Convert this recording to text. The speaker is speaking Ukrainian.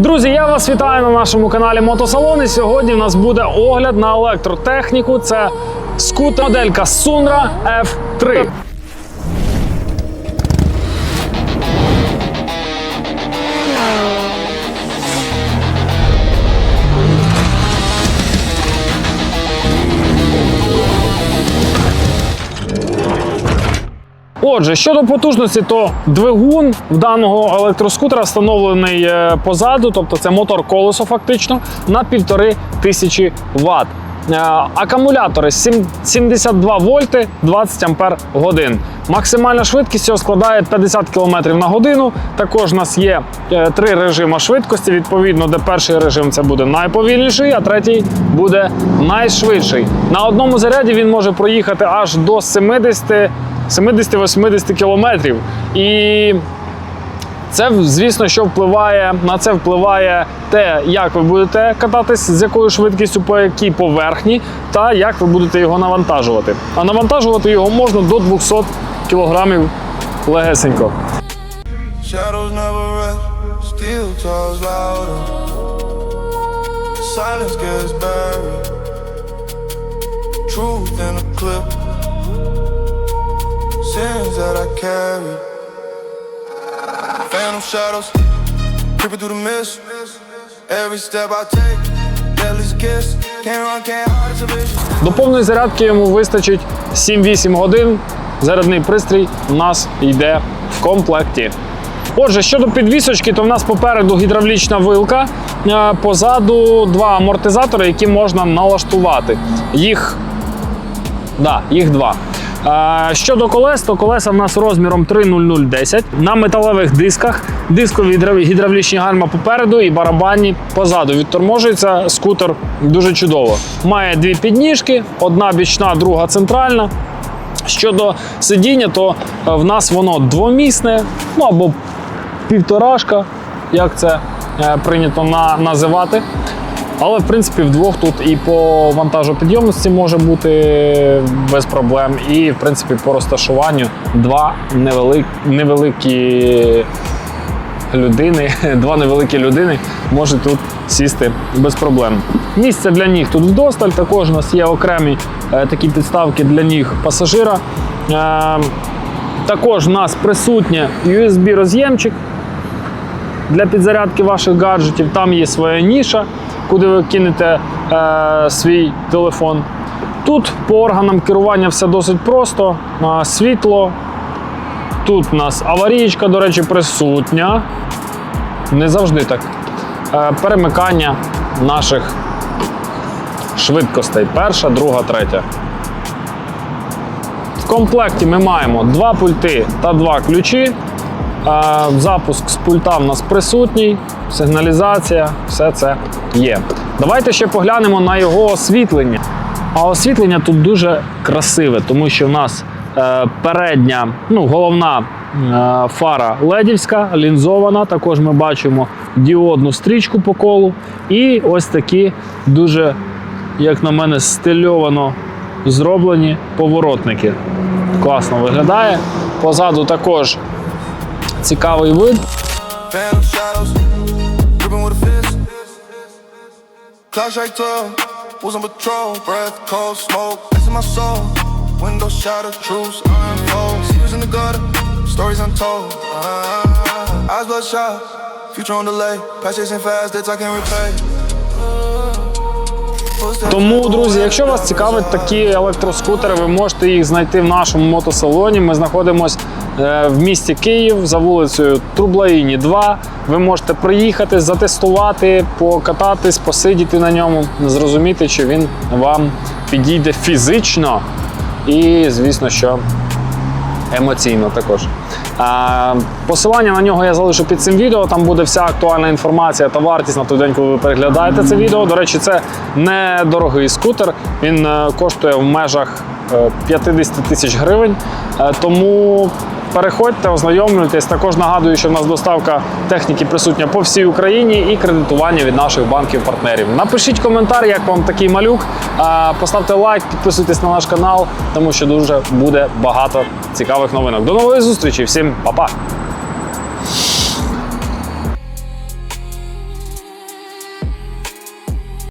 Друзі, я вас вітаю на нашому каналі Мотосалон. І сьогодні в нас буде огляд на електротехніку. Це скутер моделька Sunra F3. Отже, щодо потужності, то двигун в даного електроскутера встановлений е, позаду, тобто це мотор колесо фактично на півтори тисячі Вт. Е, Акумулятори 72 вольти 20 ампер годин. Максимальна швидкість цього складає 50 км на годину. Також у нас є е, три режими швидкості. Відповідно, де перший режим це буде найповільніший, а третій буде найшвидший. На одному заряді він може проїхати аж до 70 70-80 кілометрів. І це, звісно, що впливає на це впливає те, як ви будете кататись, з якою швидкістю по якій поверхні, та як ви будете його навантажувати. А навантажувати його можна до 200 кілограмів легесенько. Truth in a clip. Sins that I carry. Phantom shadows, creeping through the mist. Every step I take, deadliest kiss. До повної зарядки йому вистачить 7-8 годин. Зарядний пристрій у нас йде в комплекті. Отже, щодо підвісочки, то в нас попереду гідравлічна вилка, е, позаду два амортизатори, які можна налаштувати. Їх Да, їх два. Щодо колес, то колеса в нас розміром 30010 на металевих дисках, дискові гідравлічні гальма попереду і барабанні позаду. Відторможується скутер дуже чудово. Має дві підніжки, одна бічна, друга центральна. Щодо сидіння, то е, в нас воно двомісне, ну або півторашка, як це е, прийнято на, називати. Але в принципі вдвох тут і по вантажопідйомності може бути без проблем, і в принципі по розташуванню два невелик, невеликі людини, два невеликі людини можуть тут сісти без проблем. Місце для ніг тут вдосталь. Також у нас є окремі е, такі підставки для ніг пасажира. Е, також у нас присутнє USB-роз'ємчик для підзарядки ваших гаджетів. Там є своя ніша, куди ви кинете е, свій телефон. Тут по органам керування все досить просто. Світло. Тут у нас аварієчка, до речі, присутня. Не завжди так. Е, перемикання наших швидкостей. Перша, друга, третя. В комплекті ми маємо два пульти та два ключі. Запуск з пульта в нас присутній, сигналізація, все це є. Давайте ще поглянемо на його освітлення. А освітлення тут дуже красиве, тому що в нас е, передня, ну, головна е, фара ледівська, лінзована. Також ми бачимо діодну стрічку по колу. І ось такі дуже, як на мене, стильовано зроблені поворотники. Класно виглядає. Позаду також цікавий вид. Phantom shadows, gripping with a fist. Clock strike 12, was on patrol, breath, cold smoke, ice in my soul. Window shattered, truths unfold. Secrets in the gutter, stories untold. Uh, eyes bloodshot, future on delay. Past chasing fast, debts I can't repay. Тому, друзі, якщо вас цікавить такі електроскутери, ви можете їх знайти в нашому мотосалоні. Ми знаходимося в місті Київ за вулицею Трублаїні 2. Ви можете приїхати, затестувати, покататись, посидіти на ньому, зрозуміти, чи він вам підійде фізично і, звісно, що емоційно також. Посилання на нього я залишу під цим відео. Там буде вся актуальна інформація та вартість на той день, коли ви переглядаєте це відео. До речі, це не дорогий скутер. Він е, коштує в межах е, 50 тисяч гривень. Е, Тому переходьте, ознайомлюйтесь. Також нагадую, що в нас доставка техніки присутня по всій Україні і кредитування від наших банків-партнерів. Напишіть коментар, як вам такий малюк. Поставте лайк, підписуйтесь на наш канал, тому що дуже буде багато цікавих новинок. До нової зустрічі, всім па-па!